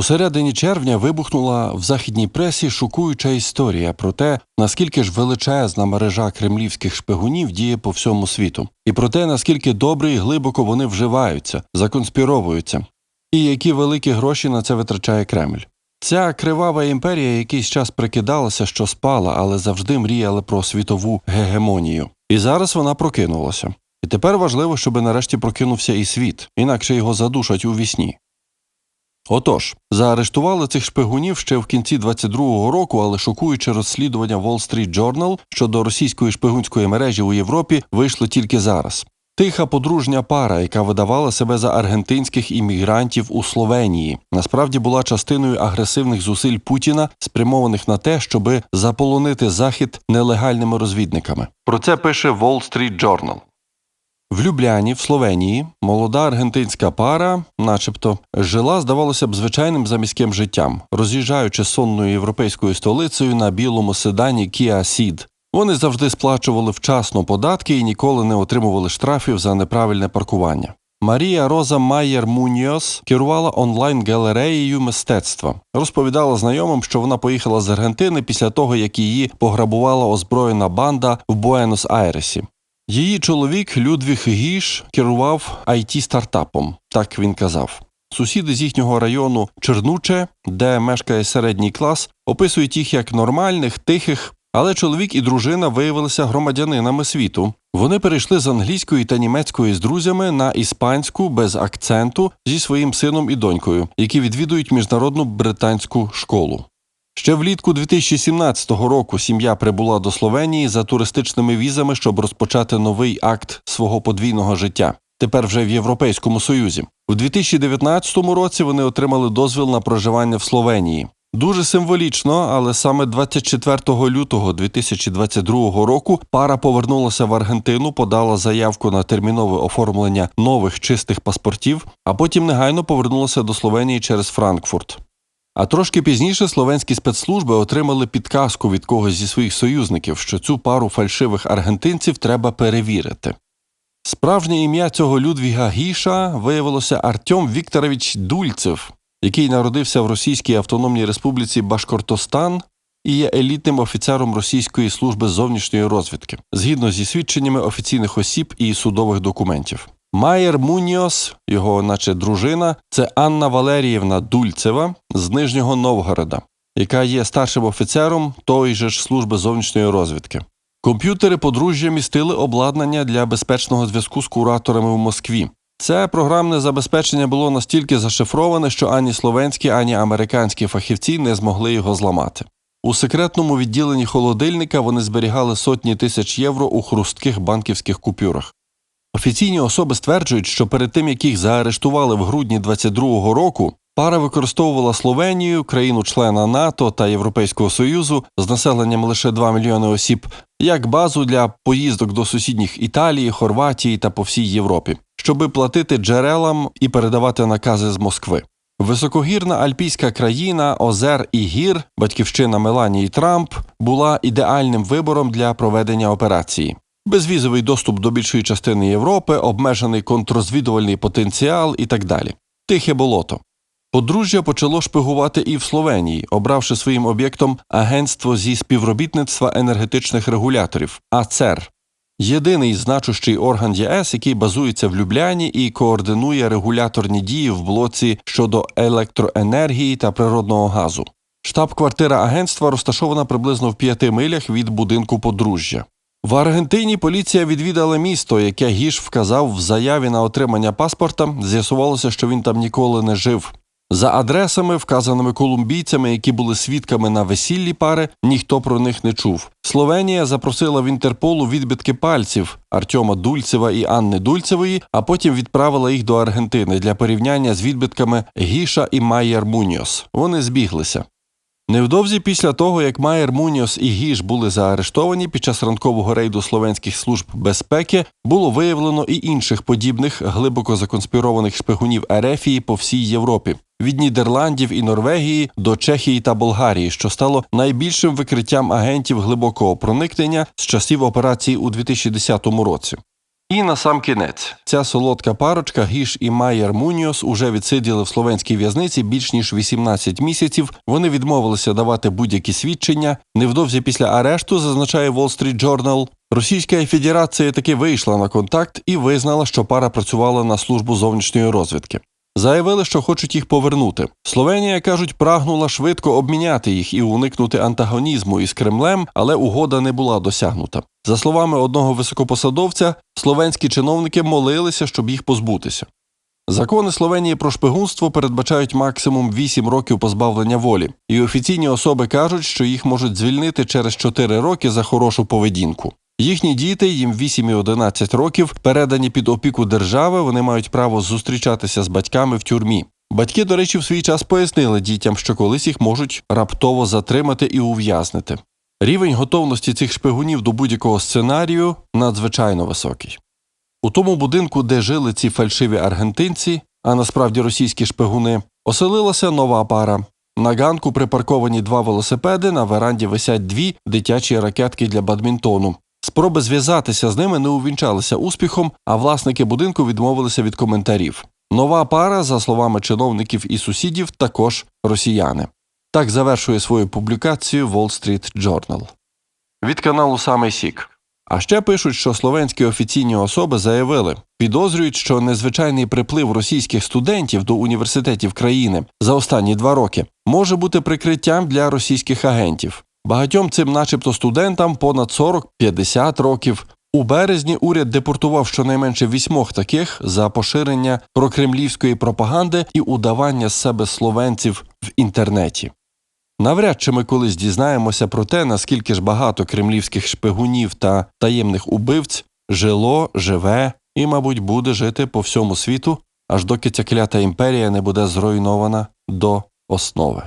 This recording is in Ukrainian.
У середині червня вибухнула в західній пресі шокуюча історія про те, наскільки ж величезна мережа кремлівських шпигунів діє по всьому світу, і про те, наскільки добре і глибоко вони вживаються, законспіровуються, і які великі гроші на це витрачає Кремль. Ця кривава імперія якийсь час прикидалася, що спала, але завжди мріяла про світову гегемонію. І зараз вона прокинулася. І тепер важливо, щоб нарешті прокинувся і світ, інакше його задушать у вісні. Отож, заарештували цих шпигунів ще в кінці 22-го року, але шокуюче розслідування Wall Street Journal щодо російської шпигунської мережі у Європі вийшло тільки зараз. Тиха подружня пара, яка видавала себе за аргентинських іммігрантів у Словенії, насправді була частиною агресивних зусиль Путіна, спрямованих на те, щоби заполонити захід нелегальними розвідниками. Про це пише Wall Street Journal. В Любляні, в Словенії, молода аргентинська пара, начебто, жила, здавалося б, звичайним заміським життям, роз'їжджаючи сонною європейською столицею на білому седані Kia Ceed. Вони завжди сплачували вчасно податки і ніколи не отримували штрафів за неправильне паркування. Марія Роза Майєр Муньйос керувала онлайн-галереєю мистецтва. Розповідала знайомим, що вона поїхала з Аргентини після того, як її пограбувала озброєна банда в Буенос-Айресі. Її чоловік Людвіг Гіш керував it стартапом, так він казав. Сусіди з їхнього району Чернуче, де мешкає середній клас, описують їх як нормальних, тихих, але чоловік і дружина виявилися громадянинами світу. Вони перейшли з англійської та німецької з друзями на іспанську без акценту зі своїм сином і донькою, які відвідують міжнародну британську школу. Ще влітку 2017 року сім'я прибула до Словенії за туристичними візами, щоб розпочати новий акт свого подвійного життя. Тепер вже в Європейському Союзі. У 2019 році вони отримали дозвіл на проживання в Словенії. Дуже символічно, але саме 24 лютого 2022 року пара повернулася в Аргентину, подала заявку на термінове оформлення нових чистих паспортів, а потім негайно повернулася до Словенії через Франкфурт. А трошки пізніше словенські спецслужби отримали підказку від когось зі своїх союзників, що цю пару фальшивих аргентинців треба перевірити. Справжнє ім'я цього Людвіга Гіша виявилося Артем Вікторович Дульцев, який народився в Російській Автономній Республіці Башкортостан і є елітним офіцером Російської служби зовнішньої розвідки, згідно зі свідченнями офіційних осіб і судових документів. Майер Муніос, його, наче дружина, це Анна Валеріївна Дульцева з Нижнього Новгорода, яка є старшим офіцером тої же ж служби зовнішньої розвідки. Комп'ютери подружжя містили обладнання для безпечного зв'язку з кураторами в Москві. Це програмне забезпечення було настільки зашифроване, що ані словенські, ані американські фахівці не змогли його зламати. У секретному відділенні холодильника вони зберігали сотні тисяч євро у хрустких банківських купюрах. Офіційні особи стверджують, що перед тим як їх заарештували в грудні 22-го року, пара використовувала Словенію, країну-члена НАТО та Європейського Союзу з населенням лише 2 мільйони осіб, як базу для поїздок до сусідніх Італії, Хорватії та по всій Європі, щоби платити джерелам і передавати накази з Москви. Високогірна альпійська країна Озер і Гір, батьківщина Меланії Трамп, була ідеальним вибором для проведення операції. Безвізовий доступ до більшої частини Європи, обмежений контррозвідувальний потенціал і так далі. Тихе болото. Подружжя почало шпигувати і в Словенії, обравши своїм об'єктом агентство зі співробітництва енергетичних регуляторів АЦЕР, єдиний значущий орган ЄС, який базується в Любляні і координує регуляторні дії в блоці щодо електроенергії та природного газу. Штаб-квартира агентства розташована приблизно в п'яти милях від будинку подружжя. В Аргентині поліція відвідала місто, яке Гіш вказав в заяві на отримання паспорта. З'ясувалося, що він там ніколи не жив. За адресами, вказаними колумбійцями, які були свідками на весіллі пари, ніхто про них не чув. Словенія запросила в Інтерполу відбитки пальців Артема Дульцева і Анни Дульцевої, а потім відправила їх до Аргентини для порівняння з відбитками Гіша і Майєр Муньос. Вони збіглися. Невдовзі після того, як Майер Муніос і Гіш були заарештовані під час ранкового рейду словенських служб безпеки, було виявлено і інших подібних глибоко законспірованих шпигунів Ерефії по всій Європі. Від Нідерландів і Норвегії до Чехії та Болгарії, що стало найбільшим викриттям агентів глибокого проникнення з часів операції у 2010 році. І на сам кінець ця солодка парочка Гіш і Майер Муніос уже відсиділи в словенській в'язниці більш ніж 18 місяців. Вони відмовилися давати будь-які свідчення. Невдовзі після арешту зазначає Wall Street Journal, Російська Федерація таки вийшла на контакт і визнала, що пара працювала на службу зовнішньої розвідки. Заявили, що хочуть їх повернути. Словенія кажуть, прагнула швидко обміняти їх і уникнути антагонізму із Кремлем, але угода не була досягнута. За словами одного високопосадовця, словенські чиновники молилися, щоб їх позбутися. Закони Словенії про шпигунство передбачають максимум 8 років позбавлення волі, і офіційні особи кажуть, що їх можуть звільнити через 4 роки за хорошу поведінку. Їхні діти, їм 8 і 11 років, передані під опіку держави, вони мають право зустрічатися з батьками в тюрмі. Батьки, до речі, в свій час пояснили дітям, що колись їх можуть раптово затримати і ув'язнити. Рівень готовності цих шпигунів до будь-якого сценарію надзвичайно високий. У тому будинку, де жили ці фальшиві аргентинці, а насправді російські шпигуни, оселилася нова пара. На ганку припарковані два велосипеди, на веранді висять дві дитячі ракетки для бадмінтону. Спроби зв'язатися з ними не увінчалися успіхом, а власники будинку відмовилися від коментарів. Нова пара, за словами чиновників і сусідів, також росіяни. Так завершує свою публікацію Wall Street Journal. Від каналу Самий Сік. А ще пишуть, що словенські офіційні особи заявили, підозрюють, що незвичайний приплив російських студентів до університетів країни за останні два роки може бути прикриттям для російських агентів. Багатьом цим, начебто, студентам понад 40-50 років. У березні уряд депортував щонайменше вісьмох таких за поширення прокремлівської пропаганди і удавання з себе словенців в інтернеті. Навряд чи ми колись дізнаємося про те, наскільки ж багато кремлівських шпигунів та таємних убивць жило, живе і, мабуть, буде жити по всьому світу, аж доки ця клята імперія не буде зруйнована до основи.